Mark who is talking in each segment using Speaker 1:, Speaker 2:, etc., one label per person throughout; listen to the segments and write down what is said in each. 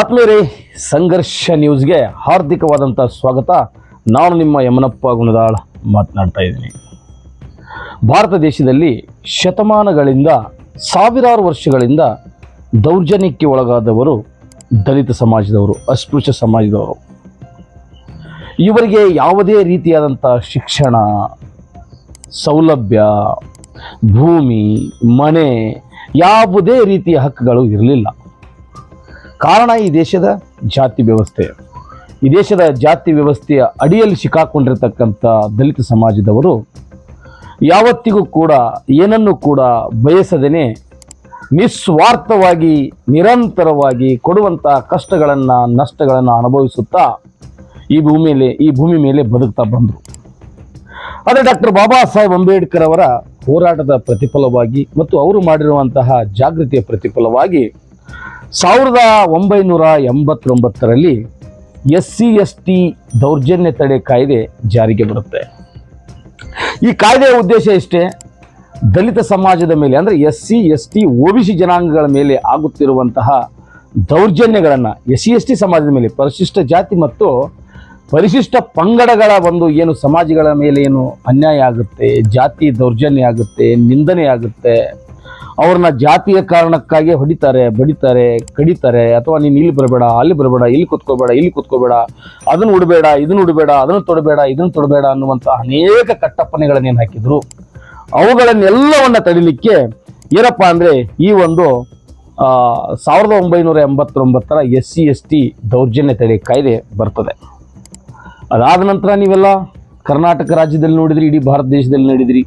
Speaker 1: ಆತ್ಮೀಯರೇ, ಸಂಘರ್ಷ ನ್ಯೂಸ್ಗೆ ಹಾರ್ದಿಕವಾದಂಥ ಸ್ವಾಗತ. ನಾನು ನಿಮ್ಮ ಯಮನಪ್ಪ ಗುಣದಾಳ್ ಮಾತನಾಡ್ತಾ ಇದ್ದೀನಿ. ಭಾರತ ದೇಶದಲ್ಲಿ ಶತಮಾನಗಳಿಂದ, ಸಾವಿರಾರು ವರ್ಷಗಳಿಂದ ದೌರ್ಜನ್ಯಕ್ಕೆ ಒಳಗಾದವರು ದಲಿತ ಸಮಾಜದವರು, ಅಸ್ಪೃಶ್ಯ ಸಮಾಜದವರು. ಇವರಿಗೆ ಯಾವುದೇ ರೀತಿಯಾದಂಥ ಶಿಕ್ಷಣ, ಸೌಲಭ್ಯ, ಭೂಮಿ, ಮನೆ ಯಾವುದೇ ರೀತಿಯ ಹಕ್ಕುಗಳು ಇರಲಿಲ್ಲ. ಕಾರಣ ಈ ದೇಶದ ಜಾತಿ ವ್ಯವಸ್ಥೆ. ಈ ದೇಶದ ಜಾತಿ ವ್ಯವಸ್ಥೆಯ ಅಡಿಯಲ್ಲಿ ಸಿಕ್ಕಾಕೊಂಡಿರ್ತಕ್ಕಂಥ ದಲಿತ ಸಮಾಜದವರು ಯಾವತ್ತಿಗೂ ಕೂಡ ಏನನ್ನು ಕೂಡ ಬಯಸದೇ ನಿಸ್ವಾರ್ಥವಾಗಿ, ನಿರಂತರವಾಗಿ ಕೊಡುವಂಥ ಕಷ್ಟಗಳನ್ನು, ನಷ್ಟಗಳನ್ನು ಅನುಭವಿಸುತ್ತಾ ಈ ಭೂಮಿಯಲ್ಲಿ ಈ ಭೂಮಿ ಮೇಲೆ ಬದುಕ್ತಾ ಬಂದರು. ಆದರೆ ಡಾಕ್ಟರ್ ಬಾಬಾ ಸಾಹೇಬ್ ಅಂಬೇಡ್ಕರ್ ಅವರ ಹೋರಾಟದ ಪ್ರತಿಫಲವಾಗಿ ಮತ್ತು ಅವರು ಮಾಡಿರುವಂತಹ ಜಾಗೃತಿಯ ಪ್ರತಿಫಲವಾಗಿ ಸಾವಿರದ ಒಂಬೈನೂರ ಎಂಬತ್ತೊಂಬತ್ತರಲ್ಲಿ ಎಸ್ ಸಿ ಎಸ್ ಟಿ ದೌರ್ಜನ್ಯ ತಡೆ ಕಾಯ್ದೆ ಜಾರಿಗೆ ಬರುತ್ತೆ. ಈ ಕಾಯ್ದೆಯ ಉದ್ದೇಶ ಇಷ್ಟೇ, ದಲಿತ ಸಮಾಜದ ಮೇಲೆ, ಅಂದರೆ S C S T O B C ಜನಾಂಗಗಳ ಮೇಲೆ ಆಗುತ್ತಿರುವಂತಹ ದೌರ್ಜನ್ಯಗಳನ್ನು ಎಸ್ ಸಿ ಎಸ್ ಟಿ ಸಮಾಜದ ಮೇಲೆ, ಪರಿಶಿಷ್ಟ ಜಾತಿ ಮತ್ತು ಪರಿಶಿಷ್ಟ ಪಂಗಡಗಳ ಒಂದು ಏನು ಸಮಾಜಗಳ ಮೇಲೆ ಏನು ಅನ್ಯಾಯ ಆಗುತ್ತೆ, ಜಾತಿ ದೌರ್ಜನ್ಯ ಆಗುತ್ತೆ, ನಿಂದನೆ ಆಗುತ್ತೆ ಅವ್ರನ್ನ ಜಾತಿಯ ಕಾರಣಕ್ಕಾಗಿ ಹೊಡಿತಾರೆ, ಬಡಿತಾರೆ, ಕಡಿತಾರೆ, ಅಥವಾ ನೀನು ಇಲ್ಲಿ ಬರಬೇಡ, ಅಲ್ಲಿ ಬರಬೇಡ, ಇಲ್ಲಿ ಕುತ್ಕೋಬೇಡ ಇಲ್ಲಿ ಕುತ್ಕೋಬೇಡ, ಅದನ್ನು ಉಡಬೇಡ, ಇದನ್ನು ಉಡಬೇಡ, ಅದನ್ನು ತೊಡಬೇಡ, ಇದನ್ನು ತೊಡಬೇಡ ಅನ್ನುವಂಥ ಅನೇಕ ಕಟ್ಟಪ್ಪನೆಗಳನ್ನೇನು ಹಾಕಿದ್ರು. ಅವುಗಳನ್ನೆಲ್ಲವನ್ನ ತಡಿಲಿಕ್ಕೆ ಏನಪ್ಪ ಅಂದರೆ ಈ ಒಂದು ಸಾವಿರದ ಒಂಬೈನೂರ ಎಂಬತ್ತೊಂಬತ್ತರ ಎಸ್ ಸಿ ಎಸ್ ಟಿ ದೌರ್ಜನ್ಯ ತಡೆ ಕಾಯ್ದೆ ಬರ್ತದೆ. ಅದಾದ ನಂತರ ನೀವೆಲ್ಲ ಕರ್ನಾಟಕ ರಾಜ್ಯದಲ್ಲಿ ನೋಡಿದ್ರಿ, ಇಡೀ ಭಾರತ ದೇಶದಲ್ಲಿ ನೋಡಿದ್ರಿ.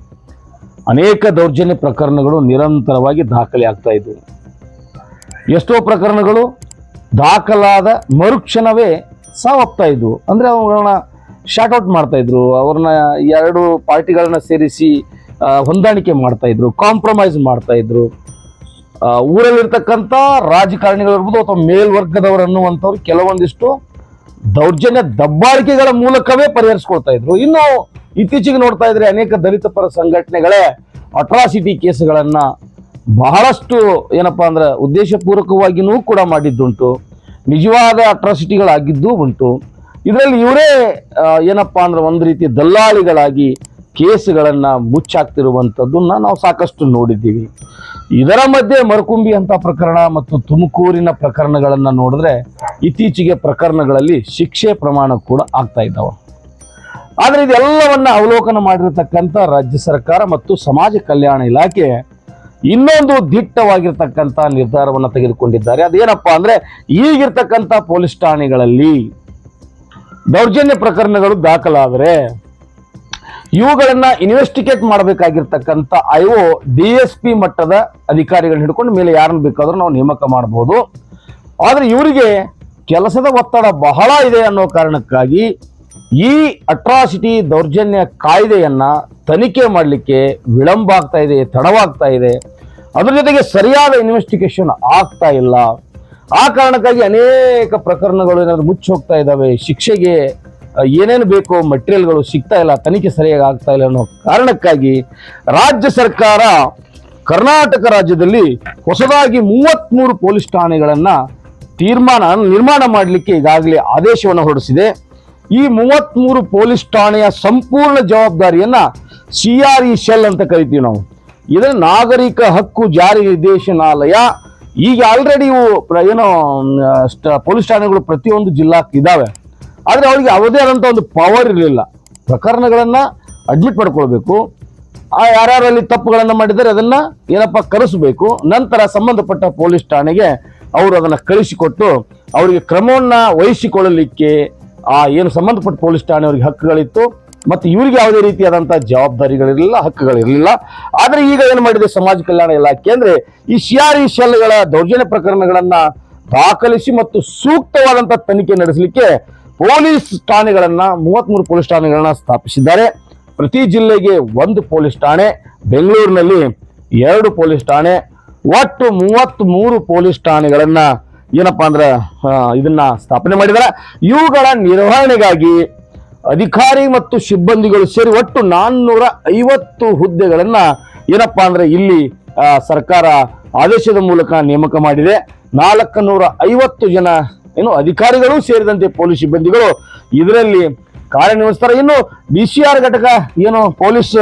Speaker 1: ಅನೇಕ ದೌರ್ಜನ್ಯ ಪ್ರಕರಣಗಳು ನಿರಂತರವಾಗಿ ದಾಖಲೆ ಆಗ್ತಾ ಇದ್ದವು ಎಷ್ಟೋ ಪ್ರಕರಣಗಳು ದಾಖಲಾದ ಮರುಕ್ಷಣವೇ ಸಾವಪ್ತಾ ಇದ್ವು ಅಂದರೆ ಅವುಗಳನ್ನ ಶಾರ್ಟ್ಔಟ್ ಮಾಡ್ತಾ ಇದ್ರು ಅವ್ರನ್ನ ಎರಡು ಪಾರ್ಟಿಗಳನ್ನ ಸೇರಿಸಿ ಹೊಂದಾಣಿಕೆ ಮಾಡ್ತಾ ಇದ್ರು ಕಾಂಪ್ರಮೈಸ್ ಮಾಡ್ತಾ ಇದ್ರು. ಆ, ಊರಲ್ಲಿರ್ತಕ್ಕಂಥ ರಾಜಕಾರಣಿಗಳು ಇರ್ಬೋದು ಅಥವಾ ಮೇಲ್ವರ್ಗದವರು ಅನ್ನುವಂಥವ್ರು ಕೆಲವೊಂದಿಷ್ಟು ದೌರ್ಜನ್ಯ ದಬ್ಬಾಳಿಕೆಗಳ ಮೂಲಕವೇ ಪರಿಹರಿಸ್ಕೊಳ್ತಾ ಇದ್ರು. ಇನ್ನು ಇತ್ತೀಚೆಗೆ ನೋಡ್ತಾ ಇದ್ರೆ ಅನೇಕ ದಲಿತ ಪರ ಸಂಘಟನೆಗಳೇ ಅಟ್ರಾಸಿಟಿ ಕೇಸ್ಗಳನ್ನ ಬಹಳಷ್ಟು ಏನಪ್ಪ ಅಂದ್ರೆ ಉದ್ದೇಶಪೂರ್ವಕವಾಗಿಯೂ ಕೂಡ ಮಾಡಿದ್ದುಂಟು. ನಿಜವಾದ ಅಟ್ರಾಸಿಟಿಗಳಾಗಿದ್ದೂ ಉಂಟು. ಇದರಲ್ಲಿ ಇವರೇ ಏನಪ್ಪ ಅಂದ್ರೆ ಒಂದು ರೀತಿ ದಲ್ಲಾಳಿಗಳಾಗಿ ಕೇಸ್ಗಳನ್ನ ಮುಚ್ಚಾಕ್ತಿರುವಂಥದ್ದನ್ನ ನಾವು ಸಾಕಷ್ಟು ನೋಡಿದ್ದೀವಿ. ಇದರ ಮಧ್ಯೆ ಮರಕುಂಬಿ ಅಂತ ಪ್ರಕರಣ ಮತ್ತು ತುಮಕೂರಿನ ಪ್ರಕರಣಗಳನ್ನು ನೋಡಿದ್ರೆ ಇತ್ತೀಚೆಗೆ ಪ್ರಕರಣಗಳಲ್ಲಿ ಶಿಕ್ಷೆ ಪ್ರಮಾಣ ಕೂಡ ಆಗ್ತಾ ಇದ್ದಾವೆ. ಆದರೆ ಇದೆಲ್ಲವನ್ನ ಅವಲೋಕನ ಮಾಡಿರತಕ್ಕಂಥ ರಾಜ್ಯ ಸರ್ಕಾರ ಮತ್ತು ಸಮಾಜ ಕಲ್ಯಾಣ ಇಲಾಖೆ ಇನ್ನೊಂದು ದಿಟ್ಟವಾಗಿರ್ತಕ್ಕಂಥ ನಿರ್ಧಾರವನ್ನು ತೆಗೆದುಕೊಂಡಿದ್ದಾರೆ. ಅದೇನಪ್ಪಾ ಅಂದರೆ ಈಗಿರ್ತಕ್ಕಂಥ ಪೊಲೀಸ್ ಠಾಣೆಗಳಲ್ಲಿ ದೌರ್ಜನ್ಯ ಪ್ರಕರಣಗಳು ದಾಖಲಾದರೆ ಇವುಗಳನ್ನು ಇನ್ವೆಸ್ಟಿಗೇಟ್ ಮಾಡಬೇಕಾಗಿರ್ತಕ್ಕಂಥ ಐಒ ಡಿ ಎಸ್ ಪಿ ಮಟ್ಟದ ಅಧಿಕಾರಿಗಳನ್ನ ಹಿಡ್ಕೊಂಡು ಮೇಲೆ ಯಾರನ್ನು ಬೇಕಾದರೂ ನಾವು ನೇಮಕ ಮಾಡಬಹುದು ಆದರೆ ಇವರಿಗೆ ಕೆಲಸದ ಒತ್ತಡ ಬಹಳ ಇದೆ ಅನ್ನೋ ಕಾರಣಕ್ಕಾಗಿ ಈ ಅಟ್ರಾಸಿಟಿ ದೌರ್ಜನ್ಯ ಕಾಯ್ದೆಯನ್ನ ತನಿಖೆ ಮಾಡಲಿಕ್ಕೆ ವಿಳಂಬ ಆಗ್ತಾ ಇದೆ, ತಡವಾಗ್ತಾ ಇದೆ. ಅದ್ರ ಜೊತೆಗೆ ಸರಿಯಾದ ಇನ್ವೆಸ್ಟಿಗೇಷನ್ ಆಗ್ತಾ ಇಲ್ಲ. ಆ ಕಾರಣಕ್ಕಾಗಿ ಅನೇಕ ಪ್ರಕರಣಗಳು ಏನಾದರೂ ಮುಚ್ಚಿ ಹೋಗ್ತಾ ಇದ್ದಾವೆ, ಶಿಕ್ಷೆಗೆ ಏನೇನು ಬೇಕೋ ಮೆಟೀರಿಯಲ್ಗಳು ಸಿಗ್ತಾ ಇಲ್ಲ, ತನಿಖೆ ಸರಿಯಾಗಿ ಆಗ್ತಾ ಇಲ್ಲ ಅನ್ನೋ ಕಾರಣಕ್ಕಾಗಿ ರಾಜ್ಯ ಸರ್ಕಾರ ಕರ್ನಾಟಕ ರಾಜ್ಯದಲ್ಲಿ ಹೊಸದಾಗಿ ಮೂವತ್ತ್ಮೂರು ಪೊಲೀಸ್ ಠಾಣೆಗಳನ್ನು ತೀರ್ಮಾನ ನಿರ್ಮಾಣ ಮಾಡಲಿಕ್ಕೆ ಈಗಾಗಲೇ ಆದೇಶವನ್ನು ಹೊರಡಿಸಿದೆ. ಈ ಮೂವತ್ತ್ಮೂರು ಪೊಲೀಸ್ ಠಾಣೆಯ ಸಂಪೂರ್ಣ ಜವಾಬ್ದಾರಿಯನ್ನ ಸಿ ಆರ್ ಇ ಶೆಲ್ ಅಂತ ಕರಿತೀವಿ ನಾವು. ಇದನ್ನ ನಾಗರಿಕ ಹಕ್ಕು ಜಾರಿ ನಿರ್ದೇಶನಾಲಯ, ಈಗ ಆಲ್ರೆಡಿ ಇವು ಏನೋ ಪೊಲೀಸ್ ಠಾಣೆಗಳು ಪ್ರತಿಯೊಂದು ಜಿಲ್ಲಾಕ್ಕೆ ಇದಾವೆ. ಆದರೆ ಅವರಿಗೆ ಅವದೇ ಆದಂಥ ಒಂದು ಪವರ್ ಇರಲಿಲ್ಲ. ಪ್ರಕರಣಗಳನ್ನು ಅಡ್ಮಿಟ್ ಮಾಡ್ಕೊಳ್ಬೇಕು. ಆ, ಯಾರ್ಯಾರಲ್ಲಿ ತಪ್ಪುಗಳನ್ನು ಮಾಡಿದರೆ ಅದನ್ನ ಏನಪ್ಪ ಕರೆಸಬೇಕು. ನಂತರ ಸಂಬಂಧಪಟ್ಟ ಪೊಲೀಸ್ ಠಾಣೆಗೆ ಅವರು ಅದನ್ನ ಕಳಿಸಿಕೊಟ್ಟು ಅವರಿಗೆ ಕ್ರಮವನ್ನ ವಹಿಸಿಕೊಳ್ಳಲಿಕ್ಕೆ ಆ ಏನು ಸಂಬಂಧಪಟ್ಟ ಪೊಲೀಸ್ ಠಾಣೆ ಅವರಿಗೆ ಹಕ್ಕುಗಳಿತ್ತು, ಮತ್ತು ಇವರಿಗೆ ಯಾವುದೇ ರೀತಿಯಾದಂಥ ಜವಾಬ್ದಾರಿಗಳಿರಲಿಲ್ಲ, ಹಕ್ಕುಗಳಿರಲಿಲ್ಲ. ಆದರೆ ಈಗ ಏನು ಮಾಡಿದೆ ಸಮಾಜ ಕಲ್ಯಾಣ ಇಲಾಖೆ ಅಂದರೆ ಈ ಸಿ ಆರ್ ದೌರ್ಜನ್ಯ ಪ್ರಕರಣಗಳನ್ನು ದಾಖಲಿಸಿ ಮತ್ತು ಸೂಕ್ತವಾದಂಥ ತನಿಖೆ ನಡೆಸಲಿಕ್ಕೆ ಪೊಲೀಸ್ ಠಾಣೆಗಳನ್ನು, ಮೂವತ್ಮೂರು ಪೊಲೀಸ್ ಠಾಣೆಗಳನ್ನು ಸ್ಥಾಪಿಸಿದ್ದಾರೆ. ಪ್ರತಿ ಜಿಲ್ಲೆಗೆ ಒಂದು ಪೊಲೀಸ್ ಠಾಣೆ, ಬೆಂಗಳೂರಿನಲ್ಲಿ ಎರಡು ಪೊಲೀಸ್ ಠಾಣೆ, ಒಟ್ಟು ಮೂವತ್ತ್ ಮೂರು ಪೊಲೀಸ್ ಠಾಣೆಗಳನ್ನ ಏನಪ್ಪಾ ಅಂದ್ರೆ ಇದನ್ನ ಸ್ಥಾಪನೆ ಮಾಡಿದಾರೆ. ಇವುಗಳ ನಿರ್ವಹಣೆಗಾಗಿ ಅಧಿಕಾರಿ ಮತ್ತು ಸಿಬ್ಬಂದಿಗಳು ಸೇರಿ ಒಟ್ಟು ನಾನ್ನೂರ ಐವತ್ತು ಹುದ್ದೆಗಳನ್ನ ಏನಪ್ಪಾ ಅಂದ್ರೆ ಇಲ್ಲಿ ಸರ್ಕಾರ ಆದೇಶದ ಮೂಲಕ ನೇಮಕ ಮಾಡಿದೆ. ನಾಲ್ಕು ಐವತ್ತು ಜನ, ಏನು ಅಧಿಕಾರಿಗಳು ಸೇರಿದಂತೆ ಪೊಲೀಸ್ ಸಿಬ್ಬಂದಿಗಳು ಇದರಲ್ಲಿ ಕಾರ್ಯನಿರ್ವಹಿಸ್ತಾರೆ. ಇನ್ನು ಬಿ ಸಿ ಆರ್ ಘಟಕ, ಏನು ಪೊಲೀಸ್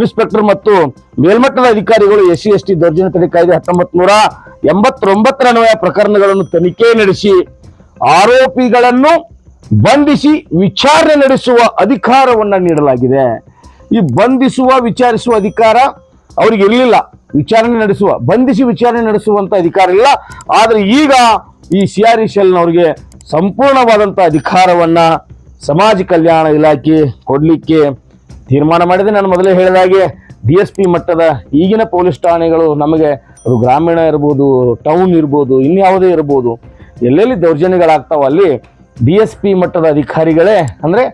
Speaker 1: ಇನ್ಸ್ಪೆಕ್ಟರ್ ಮತ್ತು ಮೇಲ್ಮಟ್ಟದ ಅಧಿಕಾರಿಗಳು ಎಸ್ ಸಿ ಎಸ್ ಟಿ ದೌರ್ಜನ್ಯ ತಡೆ ಕಾಯ್ದೆ ಹತ್ತೊಂಬತ್ ನೂರ ಎಂಬತ್ತೊಂಬತ್ತರ ಪ್ರಕರಣಗಳನ್ನು ತನಿಖೆ ನಡೆಸಿ, ಆರೋಪಿಗಳನ್ನು ಬಂಧಿಸಿ ವಿಚಾರಣೆ ನಡೆಸುವ ಅಧಿಕಾರವನ್ನ ನೀಡಲಾಗಿದೆ. ಈ ಬಂಧಿಸುವ, ವಿಚಾರಿಸುವ ಅಧಿಕಾರ ಅವರಿಗೆ ಇರಲಿಲ್ಲ. ವಿಚಾರಣೆ ನಡೆಸುವ, ಬಂಧಿಸಿ ವಿಚಾರಣೆ ನಡೆಸುವಂತ ಅಧಿಕಾರ ಇಲ್ಲ. ಆದ್ರೆ ಈಗ ಈ ಸಿ ಆರ್ ಅವರಿಗೆ ಸಂಪೂರ್ಣವಾದಂತ ಅಧಿಕಾರವನ್ನ ಸಮಾಜ ಕಲ್ಯಾಣ ಇಲಾಖೆ ಕೊಡ್ಲಿಕ್ಕೆ ತೀರ್ಮಾನ ಮಾಡಿದೆ. ನಾನು ಮೊದಲೇ ಹೇಳಿದಾಗೆ ಡಿ ಎಸ್ ಪಿ ಮಟ್ಟದ ಈಗಿನ ಪೊಲೀಸ್ ಠಾಣೆಗಳು ನಮಗೆ ಅದು ಗ್ರಾಮೀಣ ಇರ್ಬೋದು ಟೌನ್ ಇರ್ಬೋದು, ಇನ್ಯಾವುದೇ ಇರ್ಬೋದು, ಎಲ್ಲೆಲ್ಲಿ ದೌರ್ಜನ್ಯಗಳಾಗ್ತಾವ ಅಲ್ಲಿ ಡಿ ಎಸ್ ಪಿ ಮಟ್ಟದ ಅಧಿಕಾರಿಗಳೇ ಅಂದರೆ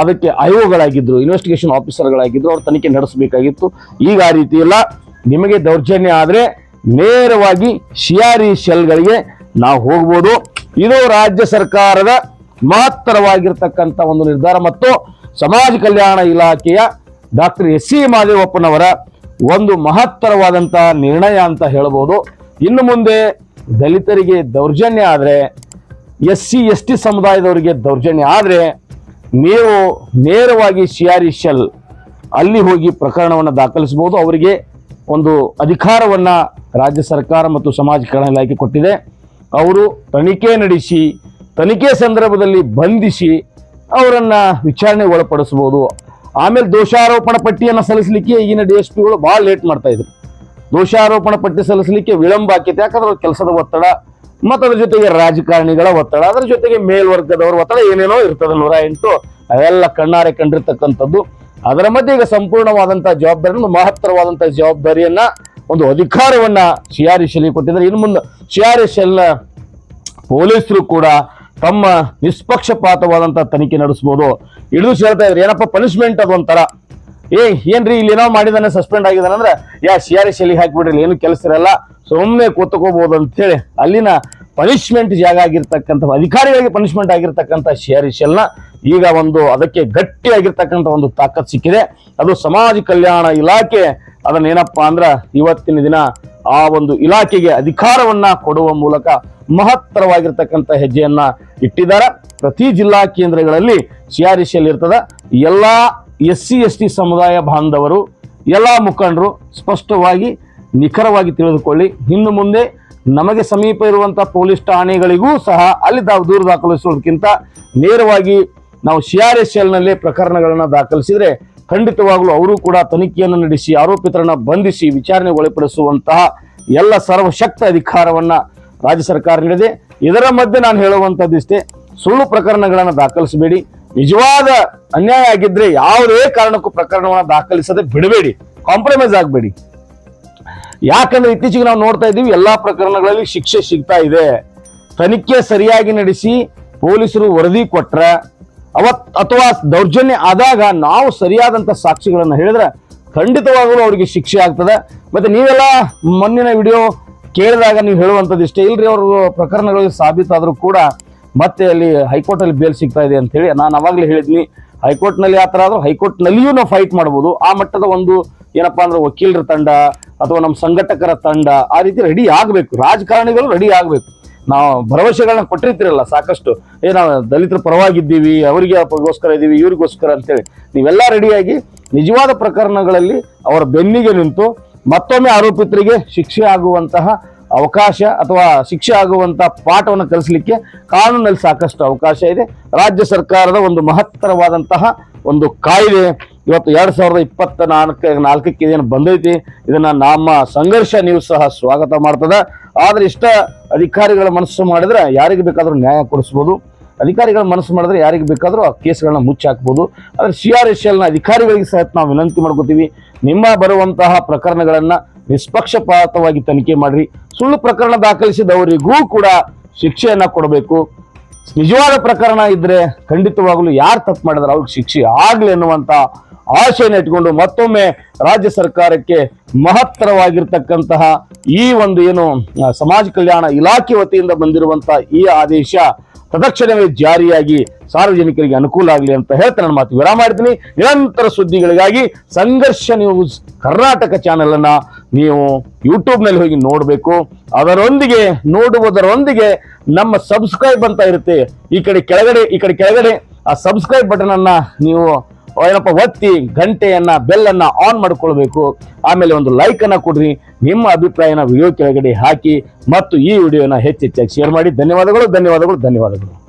Speaker 1: ಅದಕ್ಕೆ ಆಯೋಗಗಳಾಗಿದ್ದರು ಇನ್ವೆಸ್ಟಿಗೇಷನ್ ಆಫೀಸರ್ಗಳಾಗಿದ್ದರು ಅವ್ರು ತನಿಖೆ ನಡೆಸಬೇಕಾಗಿತ್ತು. ಈಗ ಆ ರೀತಿ ಇಲ್ಲ. ನಿಮಗೆ ದೌರ್ಜನ್ಯ ಆದರೆ ನೇರವಾಗಿ ಶಿಯಾರಿ ಶೆಲ್ಗಳಿಗೆ ನಾವು ಹೋಗ್ಬೋದು. ಇದು ರಾಜ್ಯ ಸರ್ಕಾರದ ಮಹತ್ತರವಾಗಿರ್ತಕ್ಕಂಥ ಒಂದು ನಿರ್ಧಾರ ಮತ್ತು ಸಮಾಜ ಕಲ್ಯಾಣ ಇಲಾಖೆಯ ಡಾಕ್ಟರ್ ಎಸ್ ಸಿ ಮಾದೇವಪ್ಪನವರ ಒಂದು ಮಹತ್ತರವಾದಂತಹ ನಿರ್ಣಯ ಅಂತ ಹೇಳಬಹುದು ಇನ್ನು ಮುಂದೆ ದಲಿತರಿಗೆ ದೌರ್ಜನ್ಯ ಆದರೆ, ಎಸ್ ಸಿ, ಎಸ್ ಟಿ ಸಮುದಾಯದವರಿಗೆ ದೌರ್ಜನ್ಯ ಆದರೆ ನೀವು ನೇರವಾಗಿ ಸಿ ಆರ್ ಅಲ್ಲಿ ಹೋಗಿ ಪ್ರಕರಣವನ್ನು ದಾಖಲಿಸಬಹುದು. ಅವರಿಗೆ ಒಂದು ಅಧಿಕಾರವನ್ನು ರಾಜ್ಯ ಸರ್ಕಾರ ಮತ್ತು ಸಮಾಜ ಕಲ್ಯಾಣ ಇಲಾಖೆ ಕೊಟ್ಟಿದೆ. ಅವರು ತನಿಖೆ ನಡೆಸಿ ತನಿಖೆ ಸಂದರ್ಭದಲ್ಲಿ ಬಂಧಿಸಿ ಅವರನ್ನು ವಿಚಾರಣೆ ಒಳಪಡಿಸಬಹುದು. ಆಮೇಲೆ ದೋಷಾರೋಪಣ ಪಟ್ಟಿಯನ್ನು ಸಲ್ಲಿಸಲಿಕ್ಕೆ ಈಗಿನ ಡಿ ಎಸ್ ಪಿಗಳು ಭಾಳ ಲೇಟ್ ಮಾಡ್ತಾ ಇದ್ರು. ದೋಷಾರೋಪಣ ಪಟ್ಟಿ ಸಲ್ಲಿಸಲಿಕ್ಕೆ ವಿಳಂಬ ಆಕೈತೆ. ಯಾಕಂದ್ರೆ ಅವ್ರ ಕೆಲಸದ ಒತ್ತಡ ಮತ್ತು ಅದ್ರ ಜೊತೆಗೆ ರಾಜಕಾರಣಿಗಳ ಒತ್ತಡ, ಅದ್ರ ಜೊತೆಗೆ ಮೇಲ್ವರ್ಗದವರ ಒತ್ತಡ ಏನೇನೋ ಇರ್ತದೆ ನೂರ ಎಂಟು. ಅವೆಲ್ಲ ಕಣ್ಣಾರೆ ಕಂಡಿರ್ತಕ್ಕಂಥದ್ದು. ಅದರ ಮಧ್ಯೆ ಈಗ ಸಂಪೂರ್ಣವಾದಂಥ ಜವಾಬ್ದಾರಿ, ಒಂದು ಮಹತ್ತರವಾದಂತಹ ಜವಾಬ್ದಾರಿಯನ್ನ, ಒಂದು ಅಧಿಕಾರವನ್ನ ಸಿ ಆರ್ ಎಸ್ ಕೊಟ್ಟಿದ್ದಾರೆ. ಇನ್ನು ಮುಂದೆ ಸಿ ಆರ್ ಎಸ್ ಪೊಲೀಸರು ಕೂಡ ತಮ್ಮ ನಿಷ್ಪಕ್ಷಪಾತವಾದಂಥ ತನಿಖೆ ನಡೆಸ್ಬೋದು. ಹಿಡಿದು ಹೇಳ್ತಾ ಇದ್ರು ಏನಪ್ಪ ಪನಿಷ್ಮೆಂಟ್ ಅದು ಒಂಥರ? ಏ, ಏನ್ರಿ ಇಲ್ಲಿ ಏನೋ ಮಾಡಿದಾನೆ ಸಸ್ಪೆಂಡ್ ಆಗಿದಾನೆ ಅಂದ್ರೆ, ಯಾ ಸಿ ಆರ್ ಎಸ್ ಎಲ್ಲಿ ಹಾಕಿಬಿಡ್ರಿ, ಏನು ಕೆಲಸ ಇರಲ್ಲ ಸೊಮ್ಮೆ ಕೂತ್ಕೋಬಹುದು ಅಂತ ಹೇಳಿ ಅಲ್ಲಿನ ಪನಿಷ್ಮೆಂಟ್ ಜಾಗ ಆಗಿರ್ತಕ್ಕಂಥ, ಅಧಿಕಾರಿಗಳಿಗೆ ಪನಿಷ್ಮೆಂಟ್ ಆಗಿರ್ತಕ್ಕಂಥ ಸಿ ಆರ್ ಎಸ್ ಎಲ್ನ ಈಗ ಒಂದು ಅದಕ್ಕೆ ಗಟ್ಟಿಯಾಗಿರ್ತಕ್ಕಂಥ ಒಂದು ತಾಕತ್ ಸಿಕ್ಕಿದೆ. ಅದು ಸಮಾಜ ಕಲ್ಯಾಣ ಇಲಾಖೆ ಅದನ್ನ ಏನಪ್ಪಾ ಅಂದ್ರ ಇವತ್ತಿನ ದಿನ ಆ ಒಂದು ಇಲಾಖೆಗೆ ಅಧಿಕಾರವನ್ನ ಕೊಡುವ ಮೂಲಕ ಮಹತ್ತರವಾಗಿರ್ತಕ್ಕಂಥ ಹೆಜ್ಜೆಯನ್ನ ಇಟ್ಟಿದ್ದಾರೆ. ಪ್ರತಿ ಜಿಲ್ಲಾ ಕೇಂದ್ರಗಳಲ್ಲಿ ಸಿ ಆರ್ ಎಸ್ ಎಲ್ ಇರ್ತದ ಎಲ್ಲಾ ಎಸ್ ಸಿ ಎಸ್ ಟಿ ಸಮುದಾಯ ಬಾಂಧವರು, ಎಲ್ಲ ಮುಖಂಡರು ಸ್ಪಷ್ಟವಾಗಿ ನಿಖರವಾಗಿ ತಿಳಿದುಕೊಳ್ಳಿ. ಇನ್ನು ಮುಂದೆ ನಮಗೆ ಸಮೀಪ ಇರುವಂಥ ಪೊಲೀಸ್ ಠಾಣೆಗಳಿಗೂ ಸಹ ಅಲ್ಲಿ ದೂರು ದಾಖಲಿಸುವುದಕ್ಕಿಂತ ನೇರವಾಗಿ ನಾವು ಸಿ ಆರ್ ಎಸ್ ಎಲ್ನಲ್ಲಿ ಪ್ರಕರಣಗಳನ್ನು ದಾಖಲಿಸಿದರೆ ಖಂಡಿತವಾಗ್ಲೂ ಅವರು ಕೂಡ ತನಿಖೆಯನ್ನು ನಡೆಸಿ, ಆರೋಪಿತರನ್ನ ಬಂಧಿಸಿ ವಿಚಾರಣೆ ಒಳಪಡಿಸುವಂತಹ ಎಲ್ಲ ಸರ್ವಶಕ್ತ ಅಧಿಕಾರವನ್ನ ರಾಜ್ಯ ಸರ್ಕಾರ ನೀಡಿದೆ. ಇದರ ಮಧ್ಯೆ ನಾನು ಹೇಳುವಂಥದ್ದಿಷ್ಟೇ ಸುಳ್ಳು ಪ್ರಕರಣಗಳನ್ನು ದಾಖಲಿಸಬೇಡಿ. ನಿಜವಾದ ಅನ್ಯಾಯ ಆಗಿದ್ರೆ ಯಾವುದೇ ಕಾರಣಕ್ಕೂ ಪ್ರಕರಣವನ್ನು ದಾಖಲಿಸದೆ ಬಿಡಬೇಡಿ. ಕಾಂಪ್ರಮೈಸ್ ಆಗಬೇಡಿ. ಯಾಕಂದ್ರೆ ಇತ್ತೀಚೆಗೆ ನಾವು ನೋಡ್ತಾ ಇದ್ದೀವಿ, ಎಲ್ಲಾ ಪ್ರಕರಣಗಳಲ್ಲಿ ಶಿಕ್ಷೆ ಸಿಗ್ತಾ ಇದೆ. ತನಿಖೆ ಸರಿಯಾಗಿ ನಡೆಸಿ ಪೊಲೀಸರು ವರದಿ ಕೊಟ್ರ ಅವತ್ ಅಥವಾ ದೌರ್ಜನ್ಯ ಆದಾಗ ನಾವು ಸರಿಯಾದಂತ ಸಾಕ್ಷಿಗಳನ್ನು ಹೇಳಿದ್ರೆ ಖಂಡಿತವಾಗಲೂ ಅವರಿಗೆ ಶಿಕ್ಷೆ ಆಗ್ತದೆ. ಮತ್ತೆ ನೀವೆಲ್ಲ ಮೊನ್ನಿನ ವಿಡಿಯೋ ಕೇಳಿದಾಗ ನೀವು ಹೇಳುವಂಥದ್ದು ಇಷ್ಟೇ ಇಲ್ರಿ ಅವರು ಪ್ರಕರಣಗಳಿಗೆ ಸಾಬೀತಾದರೂ ಕೂಡ ಮತ್ತೆ ಅಲ್ಲಿ ಹೈಕೋರ್ಟಲ್ಲಿ ಬೇಲ್ ಸಿಗ್ತಾ ಇದೆ ಅಂತ ಹೇಳಿ ನಾನು ಅವಾಗಲೇ ಹೇಳಿದ್ನಿ. ಹೈಕೋರ್ಟ್ನಲ್ಲಿ ಆ ಥರ ಆದರೂ ಹೈಕೋರ್ಟ್ ನಲ್ಲಿಯೂ ನಾವು ಫೈಟ್ ಮಾಡ್ಬೋದು. ಆ ಮಟ್ಟದ ಒಂದು ಏನಪ್ಪ ಅಂದ್ರೆ ವಕೀಲರ ತಂಡ ಅಥವಾ ನಮ್ಮ ಸಂಘಟಕರ ತಂಡ ಆ ರೀತಿ ರೆಡಿ ಆಗಬೇಕು. ರಾಜಕಾರಣಿಗಳು ರೆಡಿ ಆಗಬೇಕು. ನಾವು ಭರವಸೆಗಳನ್ನ ಕೊಟ್ಟಿರ್ತೀರಲ್ಲ, ಸಾಕಷ್ಟು. ಏ, ನಾವು ದಲಿತರ ಪರವಾಗಿದ್ದೀವಿ, ಅವರಿಗೆ ಗೋಸ್ಕರ ಇದ್ದೀವಿ ಇವ್ರಿಗೋಸ್ಕರ ಅಂತೇಳಿ. ನೀವೆಲ್ಲ ರೆಡಿಯಾಗಿ ನಿಜವಾದ ಪ್ರಕರಣಗಳಲ್ಲಿ ಅವರ ಬೆನ್ನಿಗೆ ನಿಂತು ಮತ್ತೊಮ್ಮೆ ಆರೋಪಿತರಿಗೆ ಶಿಕ್ಷೆ ಆಗುವಂತಹ ಅವಕಾಶ ಅಥವಾ ಶಿಕ್ಷೆ ಆಗುವಂತ ಪಾಠವನ್ನು ಕಲಿಸಲಿಕ್ಕೆ ಕಾನೂನಲ್ಲಿ ಸಾಕಷ್ಟು ಅವಕಾಶ ಇದೆ. ರಾಜ್ಯ ಸರ್ಕಾರದ ಒಂದು ಮಹತ್ತರವಾದಂತಹ ಒಂದು ಕಾಯ್ದೆ ಇವತ್ತು ಎರಡ್ ಸಾವಿರದ ಇಪ್ಪತ್ತ ನಾಲ್ಕ ನಾಲ್ಕಕ್ಕೆ ಇದೇನು ಬಂದೈತಿ? ಇದನ್ನ ನಮ್ಮ ಸಂಘರ್ಷ ನೀವು ಸಹ ಸ್ವಾಗತ ಮಾಡ್ತದ. ಆದ್ರೆ ಇಷ್ಟ ಅಧಿಕಾರಿಗಳ ಮನಸ್ಸು ಮಾಡಿದ್ರೆ ಯಾರಿಗೆ ಬೇಕಾದ್ರೂ ನ್ಯಾಯ ಕೊಡಿಸ್ಬೋದು. ಅಧಿಕಾರಿಗಳ ಮನಸ್ಸು ಮಾಡಿದ್ರೆ ಯಾರಿಗೆ ಬೇಕಾದರೂ ಆ ಕೇಸ್ಗಳನ್ನ ಮುಚ್ಚಿ ಹಾಕ್ಬೋದು. ಆದ್ರೆ ಸಿ ಆರ್ ಎಸ್ ಎಲ್ನ ಅಧಿಕಾರಿಗಳಿಗೆ ಸಹ ನಾವು ವಿನಂತಿ ಮಾಡ್ಕೋತೀವಿ, ನಿಮ್ಮ ಬರುವಂತಹ ಪ್ರಕರಣಗಳನ್ನ ನಿಷ್ಪಕ್ಷಪಾತವಾಗಿ ತನಿಖೆ ಮಾಡ್ರಿ. ಸುಳ್ಳು ಪ್ರಕರಣ ದಾಖಲಿಸಿದವರಿಗೂ ಕೂಡ ಶಿಕ್ಷೆಯನ್ನ ಕೊಡಬೇಕು. ನಿಜವಾದ ಪ್ರಕರಣ ಇದ್ರೆ ಖಂಡಿತವಾಗ್ಲೂ ಯಾರು ತಪ್ಪು ಮಾಡಿದ್ರೆ ಅವ್ರಿಗೆ ಶಿಕ್ಷೆ ಆಗ್ಲಿ ಅನ್ನುವಂತ ಆಶೆಯನ್ನು ಇಟ್ಕೊಂಡು ಮತ್ತೊಮ್ಮೆ ರಾಜ್ಯ ಸರ್ಕಾರಕ್ಕೆ ಮಹತ್ತರವಾಗಿರ್ತಕ್ಕಂತಹ ಈ ಒಂದು ಏನು ಸಮಾಜ ಕಲ್ಯಾಣ ಇಲಾಖೆ ವತಿಯಿಂದ ಬಂದಿರುವಂತಹ ಈ ಆದೇಶ ತತ್ಕ್ಷಣವೇ ಜಾರಿಯಾಗಿ ಸಾರ್ವಜನಿಕರಿಗೆ ಅನುಕೂಲ ಆಗಲಿ ಅಂತ ಹೇಳ್ತಾ ನನ್ನ ಮಾತು ವಿರಾಮ ಮಾಡ್ತೀನಿ. ನಿರಂತರ ಸುದ್ದಿಗಳಿಗಾಗಿ ಸಂಘರ್ಷ ನ್ಯೂಸ್ ಕರ್ನಾಟಕ ಚಾನೆಲ್ ಅನ್ನ ನೀವು ಯೂಟ್ಯೂಬ್ನಲ್ಲಿ ಹೋಗಿ ನೋಡಬೇಕು. ಅದರೊಂದಿಗೆ ನೋಡುವುದರೊಂದಿಗೆ ನಮ್ಮ ಸಬ್ಸ್ಕ್ರೈಬ್ ಅಂತ ಇರುತ್ತೆ. ಈ ಕಡೆ ಕೆಳಗಡೆ, ಈ ಕಡೆ ಕೆಳಗಡೆ ಆ ಸಬ್ಸ್ಕ್ರೈಬ್ ಬಟನ್ ಅನ್ನ ನೀವು ಏನಪ್ಪ ಒತ್ತಿ ಗಂಟೆಯನ್ನ, ಬೆಲ್ಲನ್ನ ಆನ್ ಮಾಡ್ಕೊಳ್ಬೇಕು. ಆಮೇಲೆ ಒಂದು ಲೈಕ್ ಅನ್ನ ಕೊಡ್ರಿ. ನಿಮ್ಮ ಅಭಿಪ್ರಾಯನ ವಿಡಿಯೋ ಕೆಳಗಡೆ ಹಾಕಿ ಮತ್ತು ಈ ವಿಡಿಯೋನ ಹೆಚ್ಚೆಚ್ಚಾಗಿ ಶೇರ್ ಮಾಡಿ. ಧನ್ಯವಾದಗಳು ಧನ್ಯವಾದಗಳು ಧನ್ಯವಾದಗಳು.